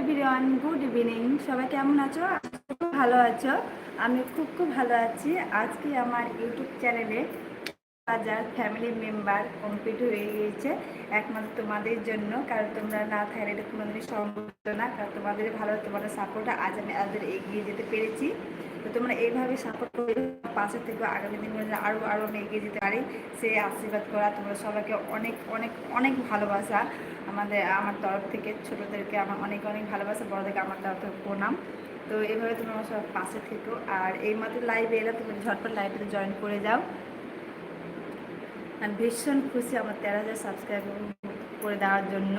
Everyone good evening সবাই কেমন আছো? খুব ভালো আছো। আমি খুব খুব ভালো আছি। আজকে আমার ইউটিউব চ্যানেলে হাজার ফ্যামিলি মেম্বার কমপ্লিট হয়ে গিয়েছে। একমাত্র তোমাদের জন্য। কারণ তোমরা না থাকলে এটা কোনোদিনই সম্ভব না। কারণ তোমাদের ভালো, তোমাদের সাপোর্টে আজ আমি আজ এগিয়ে যেতে পেরেছি। তো তোমরা এইভাবে সাপোর্ট করে পাশে থেকে আগামী দিনগুলো আরও আরও আমি এগিয়ে যেতে পারি। সে আশীর্বাদ করা, তোমরা সবাইকে অনেক অনেক অনেক ভালোবাসা। আমাদের, আমার তরফ থেকে, ছোটোদেরকে আমার অনেক অনেক ভালোবাসা, বড়দেরকে আমার তরফ থেকে প্রণাম। তো এইভাবে তুমি আমার সব পাশে থেকো। আর এই মাত্র লাইভে এলে তুমি ঝটপট লাইভে জয়েন করে যাও। আমি ভীষণ খুশি আমার তেরো হাজার সাবস্ক্রাইব করে দেওয়ার জন্য।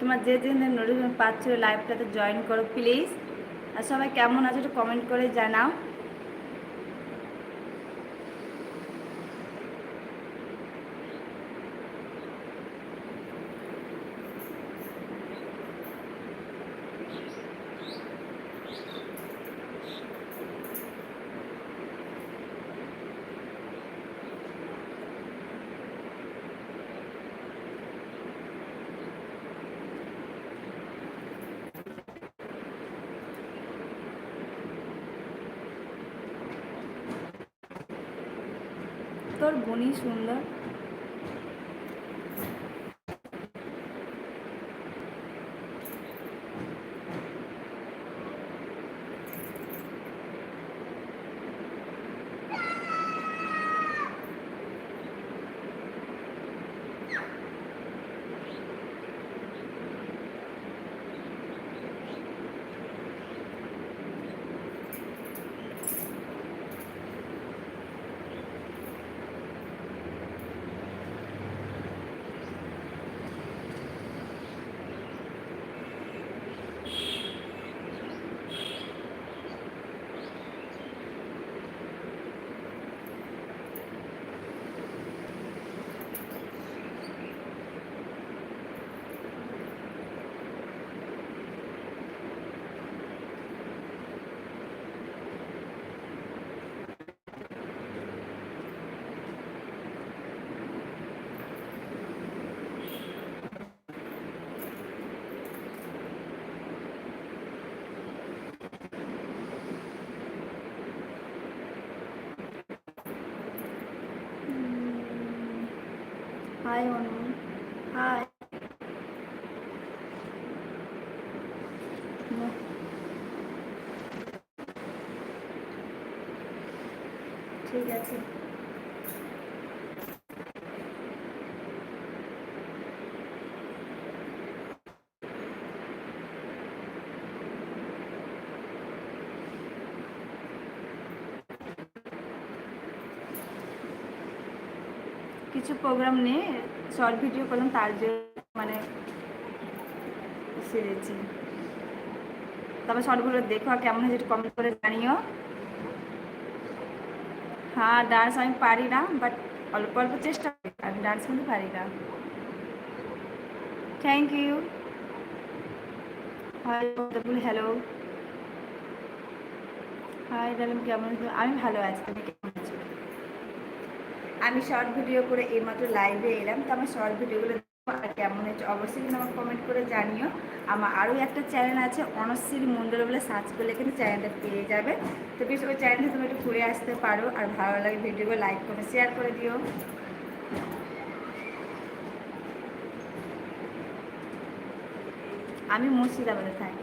তোমার যে যে নোটিফিকেশন পাচ্ছ লাইভটাতে জয়েন করো প্লিজ আর সবাই কেমন আছে একটু কমেন্ট করে জানাও। তোর বোনই সুন্দর। হাই অনু হাই ঠিক আছে কিছু প্রোগ্রাম নিয়ে শর্ট ভিডিও করলাম, তার জন্য মানে সেরেছি। তবে শর্টগুলো দেখো কেমন হয়েছে একটু কমেন্ট করে জানিও। হ্যাঁ ডান্স আমি পারি না বাট অল্প অল্প চেষ্টা করি আমি ডান্স কিন্তু পারি না। Thank you hi hello hi Dalim কেমন আমি ভালো আছি, তুমি কেমন আমি শর্ট ভিডিও করে এইমাত্র লাইভে এলাম, তো আমার শর্ট ভিডিওগুলো কেমন হয়েছে অবশ্যই কিন্তু আমার কমেন্ট করে জানিও। আমার আরও একটা চ্যানেল আছে অনশ্রী মণ্ডল বলে সার্চ করলে কিন্তু চ্যানেলটা পেয়ে যাবে। তো বেশ ওই চ্যানেলটা তুমি একটু ঘুরে আসতে পারো, আর ভালো লাগে ভিডিওগুলো লাইক করে শেয়ার করে দিও। আমি মুর্শিদাবাদে থাকি।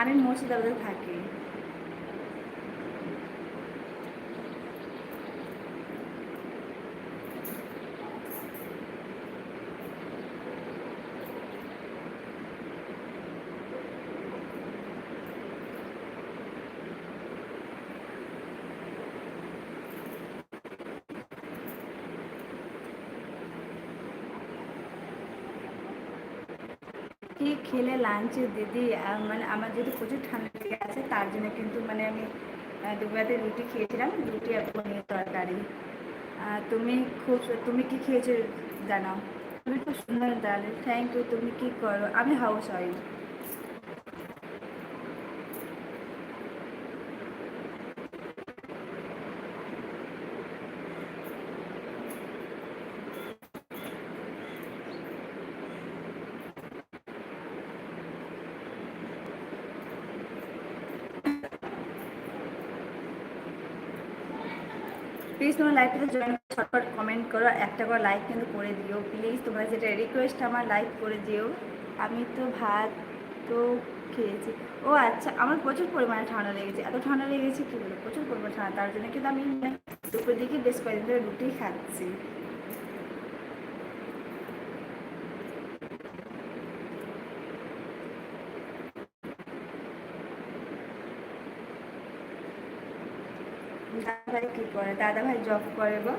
আমি মুর্শিদাবাদে থাকি কি খেলে লাঞ্চে দিদি মানে আমার যেহেতু প্রচুর ঠান্ডা লেগে আছে তার জন্য কিন্তু মানে আমি দুবাতে রুটি খেয়েছিলাম, রুটি আর পনির তরকারি। তুমি খুব তুমি কি খেয়েছো জানাও? তুমি খুব সুন্দর তাহলে। থ্যাংক ইউ তুমি কি করো? আমি হাউস ওয়াইফ প্লিজ তোমার লাইভটাতে জয়েন ছটফট কমেন্ট করো, একটা করে লাইক কিন্তু করে দিও প্লিজ তোমরা যেটা রিকোয়েস্ট আমার লাইক করে দিও। আমি তো ভাত তো খেয়েছি। ও আচ্ছা আমার প্রচুর পরিমাণে ঠান্ডা লেগেছে। এত ঠান্ডা লেগেছে কী বলব প্রচুর পরিমাণে ঠান্ডা। তার জন্য কিন্তু আমি দুপুর দিকে বেশ কয়েকদিন ধরে রুটি খাচ্ছি। দাদা কি কী করে? দাদাভাই জব করে গো।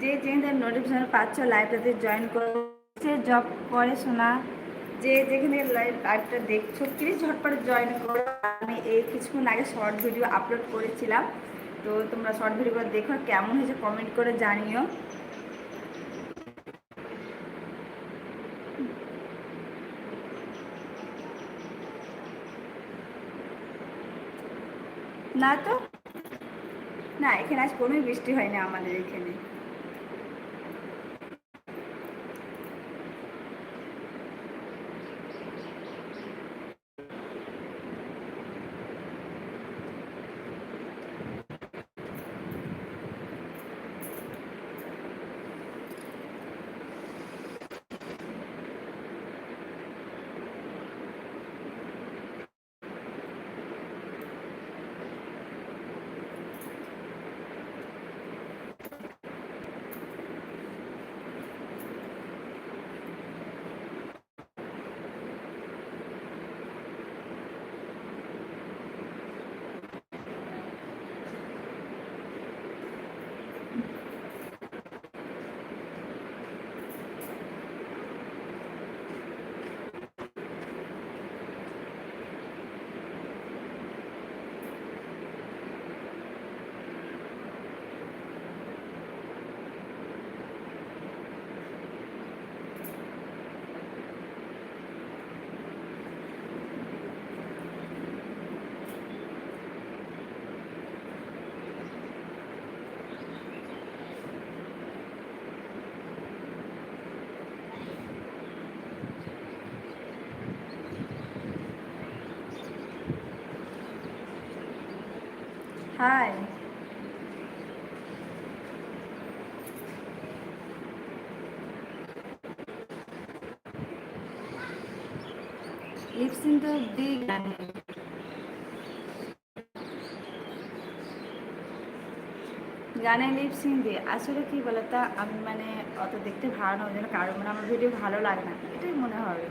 যে যেখানে নোটিফিকেশন পাচ্ছ লাইভটাতে জয়েন করছে জব করে শোনা। যে যেখানে লাইভ লাইভটা দেখছ প্লিজ ঝটপট জয়েন করো। আমি এই কিছুক্ষণ আগে শর্ট ভিডিও আপলোড করেছিলাম। তো তোমরা শর্ট ভিডিওগুলো দেখো, কেমন হয়েছে কমেন্ট করে জানিও। না তো? না, এখানে আজ কোনোই বৃষ্টি হয়নি আমাদের এখানে। হাই লিপসিং তো দিই গানে গানে লিপসিং দিই আসলে কি বলতো, আমি মানে অত দেখতে ভালো না, ওই জন্য কারও মানে আমার ভিডিও ভালো লাগে না। এটাই মনে হবে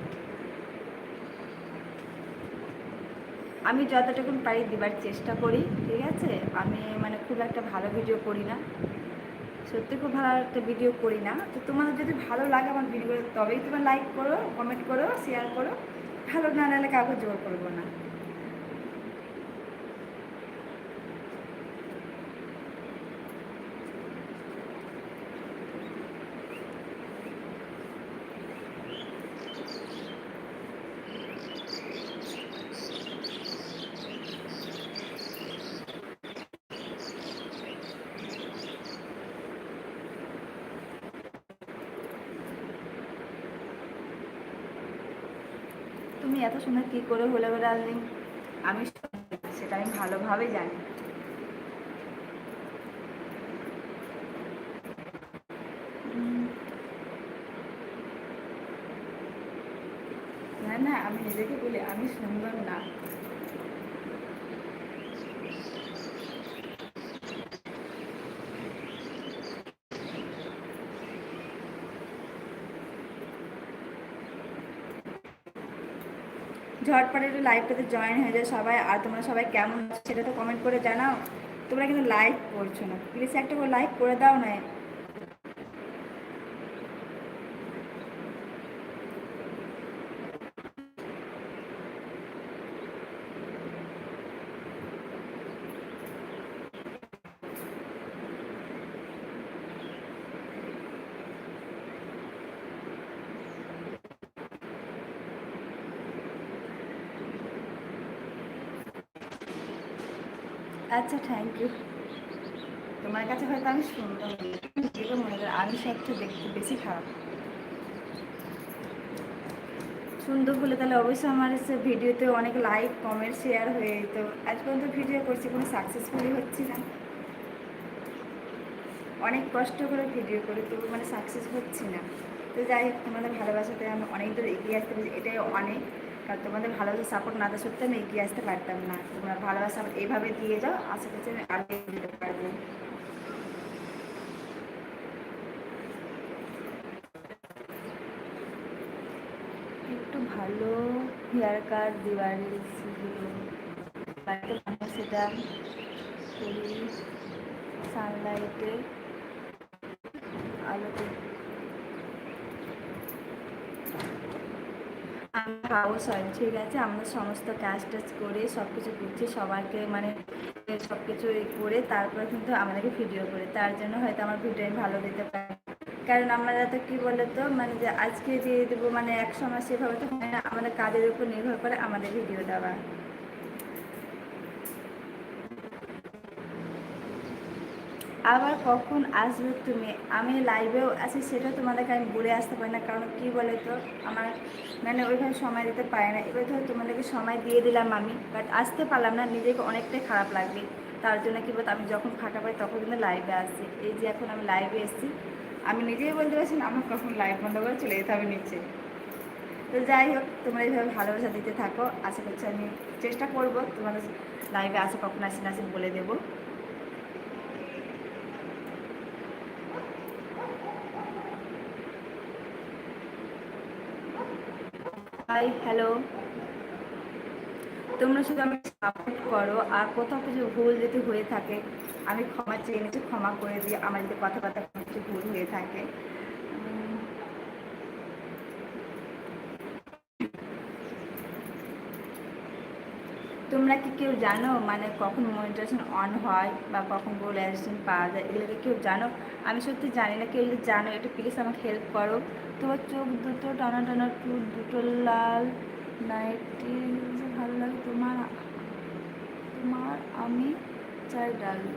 আমি যতটুকু পারি দিবার চেষ্টা করি, ঠিক আছে? আমি মানে খুব একটা ভালো ভিডিও করি না। সত্যি খুব ভালো একটা ভিডিও করি না। তো তোমাদের যদি ভালো লাগে আমার ভিডিও তবেই তোমার লাইক করো কমেন্ট করো শেয়ার করো। ভালো না লাগলে কাউকে জোর করব না। তুমি এত সুন্দর কী করে হলে বলে আসলে আমি সেটা আমি ভালোভাবে জানি। না না, আমি নিজেকে বলি, আমি সুন্দর না। ঝটপট একটু লাইভটাতে জয়েন হয়ে যায় সবাই। আর তোমরা সবাই কেমন সেটা তো কমেন্ট করে জানাও। তোমরা কিন্তু লাইক করছ না। প্লিজ একটা করে লাইক করে দাও না। আচ্ছা থ্যাংক ইউ তোমার কাছে হয়তো আমি করি আমি দেখতে বেশি খারাপ। সুন্দর বলে তাহলে অবশ্যই আমার ভিডিওতে অনেক লাইক কমেন্ট শেয়ার হয়ে যেত। আজ পর্যন্ত ভিডিও করছি, কোনো সাকসেসফুলি হচ্ছি না। অনেক কষ্ট করে ভিডিও করে তবু মানে সাকসেস হচ্ছি না। তো যাই হোক, তোমাদের ভালোবাসাতে আমি অনেক দূর এগিয়ে আসতে পেরেছি, এটাই অনেক। কারণ তোমাদের ভালোবাসা সাপোর্ট না দেওয়া সত্যি আমি এগিয়ে আসতে পারতাম না। তোমরা ভালোবাসা এইভাবে দিয়ে যাও, আশা করছি আমি আরও দিতে পারব। একটু ভালো হেয়ার কাট দেওয়ার সেটা সানলাইটে আলোতে হাউস হয় ঠিক আছে, আমরা সমস্ত কাজ টাজ করে সব কিছু করছি, সবাইকে মানে সব কিছু করে তারপর কিন্তু আমাদেরকে ভিডিও করে। তার জন্য হয়তো আমার ভিডিও আমি ভালো দিতে পারি। কারণ আমরা তো কী বলে তো মানে যে আজকে দিয়ে দেবো মানে এক সময় সেভাবে তো হয় না, আমাদের কাজের উপর নির্ভর করে আমাদের ভিডিও দেওয়া। আবার কখন আসবে তুমি? আমি লাইভেও আছি, সেটা তোমাদেরকে আমি বলে আসতে পারি না। কারণ কী বলে তো আমার মানে ওইভাবে সময় দিতে পারে না। এবার ধরো তোমাদেরকে সময় দিয়ে দিলাম আমি বাট আসতে পারলাম না। নিজেকে অনেকটাই খারাপ লাগবে। তার জন্য কী বলতো? আমি যখন ফাঁকা পাই তখন কিন্তু লাইভে আসছি এই যে এখন আমি লাইভে এসেছি, আমি নিজেই বলতে পারছি না, আমার কখন লাইভ বন্ধ করে চলে যেতে হবে নিচে। তো যাই হোক, তোমরা এইভাবে ভালোবাসা দিতে থাকো। আশা করছি আমি চেষ্টা করব তোমাদের লাইভে আসে কখন আসি না আসি বলে দেবো। হাই হ্যালো তোমরা শুধু আমি সাপোর্ট করো, আর কোথাও কিছু ভুল যদি হয়ে থাকে, আমি ক্ষমা চেয়ে নিচ্ছি, ক্ষমা করে দিই আমার যদি কথাবার্তা কিছু ভুল হয়ে থাকে তোমরা কি কেউ জানো মানে কখন মনিটাইজেশন অন হয় বা কখন গোল অ্যাসিস্ট্যান্ট পাওয়া যায়? এগুলোকে কেউ জানো? আমি সত্যি জানি না, কেউ যদি জানো একটু প্লিজ আমাকে হেল্প করো। তোমার চোখ দুটো টানা টানা টুট, দুটো লাল নাইটি ভালো লাগে। তোমার তোমার আমি চাই ডালি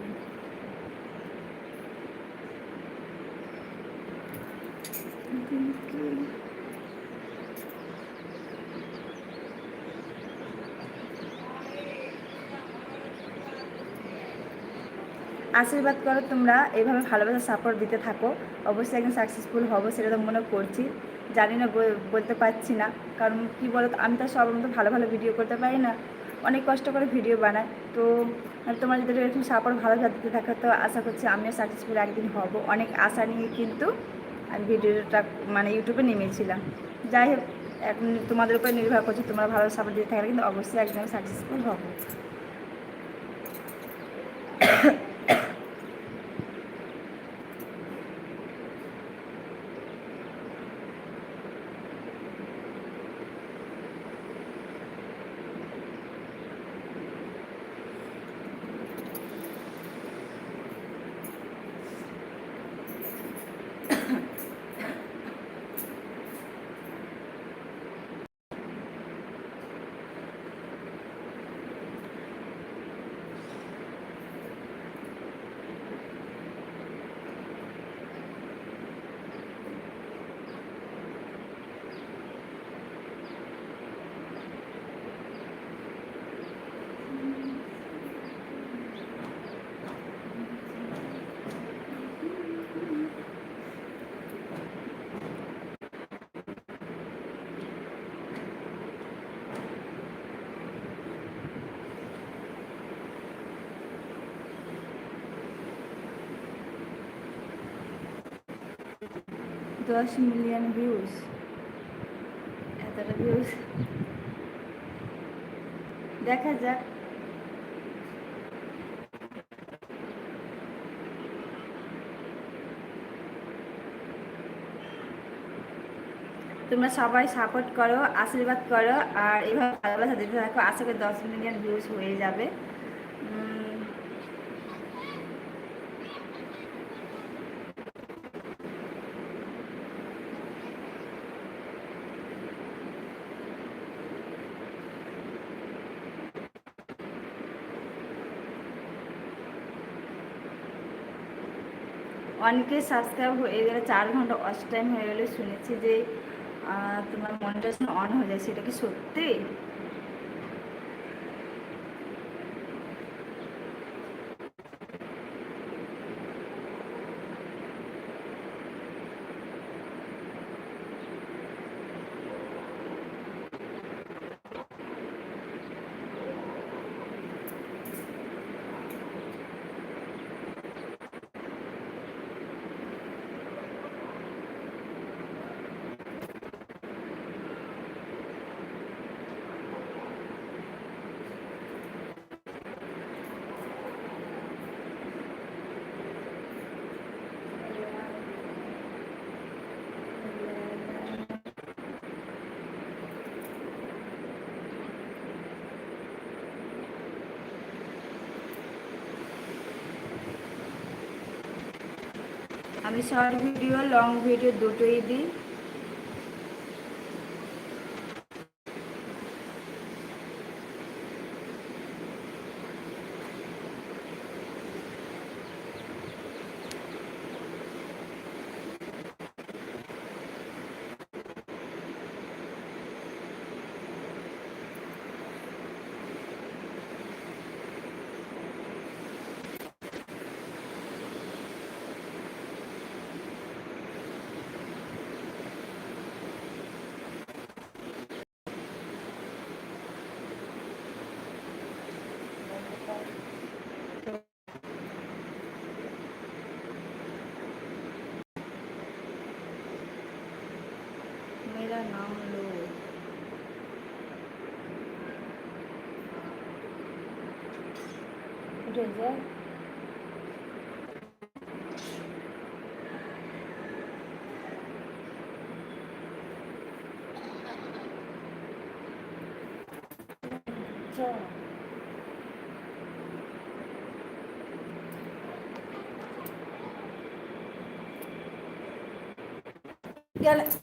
আশীর্বাদ করো তোমরা এইভাবে ভালোবাসা সাপোর্ট দিতে থাকো। অবশ্যই একদিন সাকসেসফুল হব সেটা তো মনে করছি। জানি না বলতে পারছি না। কারণ কি বলো আমি তো সবার মতো ভালো ভালো ভিডিও করতে পারি না। অনেক কষ্ট করে ভিডিও বানাই। তো তোমার যদি এরকম সাপোর্ট ভালো দিতে থাকো, তো আশা করছি আমিও সাকসেসফুল একদিন হব। অনেক আশা নিয়ে কিন্তু আমি ভিডিওটা মানে ইউটিউবে নেমেছিলাম। যাই হোক, এখন তোমাদের উপর নির্ভর করছে তোমরা ভালো সাপোর্ট দিতে থাকলে কিন্তু অবশ্যই একদম সাকসেসফুল হব। দশ মিলিয়ন ভিউজ এতটা ভিউজ দেখা যাক। তোমরা সবাই সাপোর্ট করো, আশীর্বাদ করো, আর এইভাবে ভালোবাসা দিতে থাকো, আশা করি দশ মিলিয়ন ভিউজ হয়ে যাবে। অনেকে সাবস্ক্রাইব হয়ে গেলে চার ঘণ্টা ওয়াচ টাইম হয়ে গেলে শুনেছি যে তোমার মনিটারেশন অন হয়ে যায়, সেটা কি সত্যি? আমি শর্ট ভিডিও লং ভিডিও দুটোই দিই। উঠে যায় গেলে